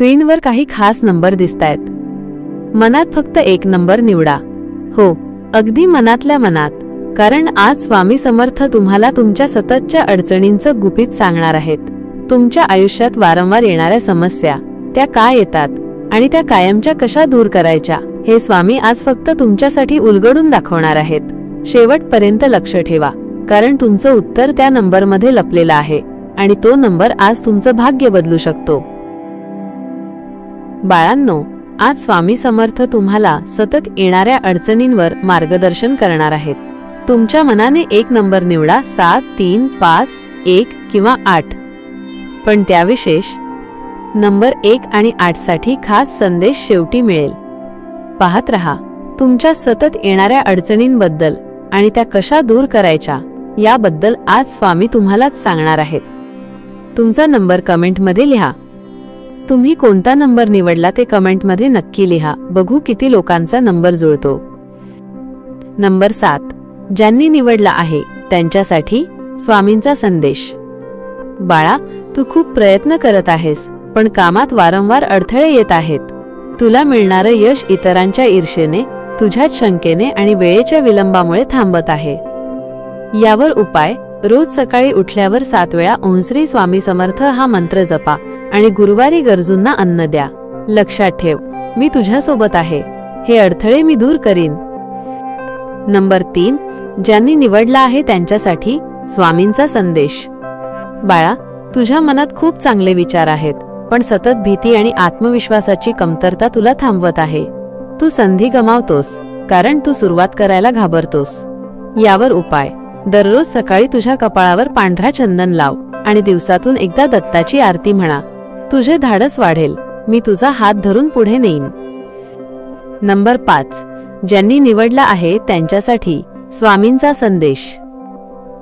स्क्रीनवर काही खास नंबर दिसतायत. मनात फक्त एक नंबर निवडा. हो अगदी मनातल्या मनात कारण आज स्वामी समर्थ तुम्हाला तुमच्या सततच्या अडचणींचं गुपित सांगणार आहेत. तुमच्या आयुष्यात वारंवार येणाऱ्या समस्या त्या का येतात आणि त्या कायमच्या कशा दूर करायच्या हे स्वामी आज फक्त तुमच्यासाठी उलगडून दाखवणार आहेत. शेवटपर्यंत लक्ष ठेवा कारण तुमचं उत्तर त्या नंबरमध्ये लपलेलं आहे आणि तो नंबर आज तुमचं भाग्य बदलू शकतो. बाळांनो आज स्वामी समर्थ तुम्हाला सतत येणाऱ्या अडचणींवर मार्गदर्शन करणार आहेत. तुमच्या मनाने एक नंबर निवडा सात तीन पाच एक किंवा आठ. पण त्याविशेष नंबर एक आणि आठसाठी खास संदेश शेवटी मिळेल. पाहत रहा तुमच्या सतत येणाऱ्या अडचणींबद्दल आणि त्या कशा दूर करायच्या याबद्दल आज स्वामी तुम्हालाच सांगणार आहेत. तुमचा नंबर कमेंटमध्ये लिहा. तुम्ही कोणता नंबर निवडला ते कमेंटमध्ये नक्की लिहा. बघू किती लोकांचा नंबर जुळतो. नंबर सात. ज्यांनी निवडला आहे त्यांच्यासाठी स्वामींचा संदेश. बाळा तू खूप प्रयत्न करत आहेस पण कामात वारंवार अडथळे येत आहेत. तुला मिळणारं यश इतरांच्या ईर्षेने तुझ्याच शंकेने आणि वेळेच्या विलंबामुळे थांबत आहे. यावर उपाय रोज सकाळी उठल्यावर सात वेळा ओंश्री स्वामी समर्थ हा मंत्र जपा. आणि गुरुवारी गरजूंना अन्न द्या. लक्षात ठेव मी तुझ्यासोबत आहे. हे अडथळे मी दूर करीन. नंबर तीन ज्यांनी निवडला आहे त्यांच्यासाठी स्वामींचा संदेश. बाळा तुझ्या मनात खूप चांगले विचार आहेत पण सतत भीती आणि आत्मविश्वासाची कमतरता तुला थांबवत आहे. तू संधी गमावतोस कारण तू सुरुवात करायला घाबरतोस. यावर उपाय. दररोज सकाळी तुझ्या कपाळावर पांढरा चंदन लाव आणि दिवसातून एकदा दत्ताची आरती म्हणा. तुझे धाडस वाढेल. मी तुझा हात धरून पुढे नेईन. नंबर पाच. ज्यांनी निवडला आहे त्यांच्यासाठी स्वामींचा संदेश.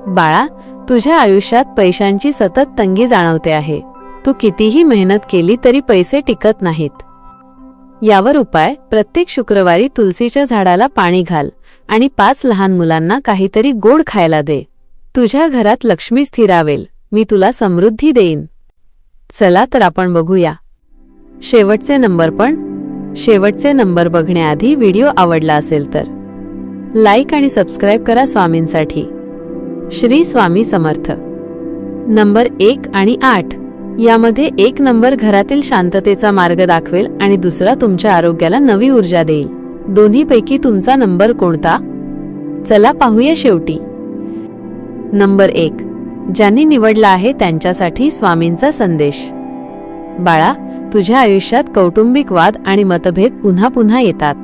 बाळा तुझ्या आयुष्यात पैशांची सतत तंगी जाणवते आहे. तू कितीही मेहनत केली तरी पैसे टिकत नाहीत. यावर उपाय. प्रत्येक शुक्रवारी तुलसीच्या झाडाला पाणी घाल आणि पाच लहान मुलांना काहीतरी गोड खायला दे. तुझ्या घरात लक्ष्मी स्थिरावेल. मी तुला समृद्धी देईन. चला तर आपण बघूया. शेवटचे नंबर पण. शेवटचे नंबर बघण्याआधी व्हिडिओ आवडला असेल तर. लाईक आणि सबस्क्राईब करा स्वामींसाठी. श्री स्वामी समर्थ. नंबर एक आणि आठ. यामध्ये एक नंबर घरातील शांततेचा मार्ग दाखवेल आणि दुसरा तुमच्या आरोग्याला नवी ऊर्जा देईल. दोन्हीपैकी तुमचा नंबर कोणता? चला पाहूया शेवटी. नंबर एक. ज्यांनी निवडला आहे त्यांच्यासाठी स्वामींचा संदेश. बाळा तुझ्या आयुष्यात कौटुंबिक वाद आणि मतभेद पुन्हा पुन्हा येतात.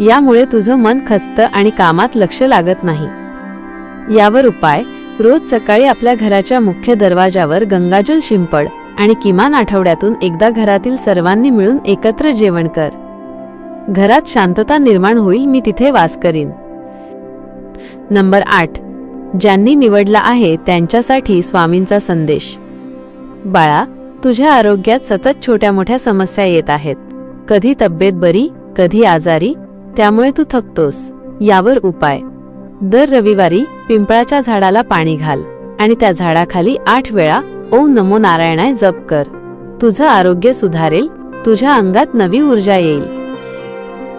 यामुळे तुझं मन खचतं आणि कामात लक्ष लागत नाही. यावर उपाय रोज सकाळी आपल्या घराच्या मुख्य दरवाजावर गंगाजल शिंपड आणि किमान आठवड्यातून एकदा घरातील सर्वांनी मिळून एकत्र जेवण कर. घरात शांतता निर्माण होईल मी तिथे वास करीन. नंबर आठ. ज्यांनी निवडला आहे त्यांच्यासाठी स्वामींचा संदेश. बाळा तुझ्या आरोग्यात सतत छोट्या मोठ्या समस्या येत आहेत. कधी तब्येत बरी कधी आजारी त्यामुळे तू थकतोस. यावर उपाय. दर रविवारी पिंपळाच्या झाडाला पाणी घाल आणि त्या झाडाखाली आठ वेळा ओम नमो नारायणाय जप कर. तुझं आरोग्य सुधारेल तुझ्या अंगात नवी ऊर्जा येईल.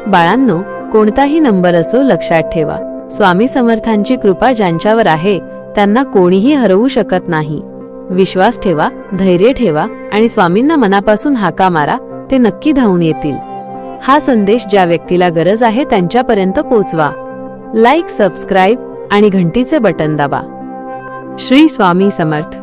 बाळांनो कोणताही नंबर असो लक्षात ठेवा. स्वामी समर्थांची कृपा ज्यांच्यावर आहे त्यांना कोणीही हरवू शकत नाही. विश्वास ठेवा धैर्य ठेवा आणि स्वामींना मनापासून हाका मारा ते नक्की धावून येतील. हा संदेश ज्या व्यक्तीला गरज आहे त्यांच्यापर्यंत पोचवा. लाईक सबस्क्राईब आणि घंटीचे बटन दाबा. श्री स्वामी समर्थ.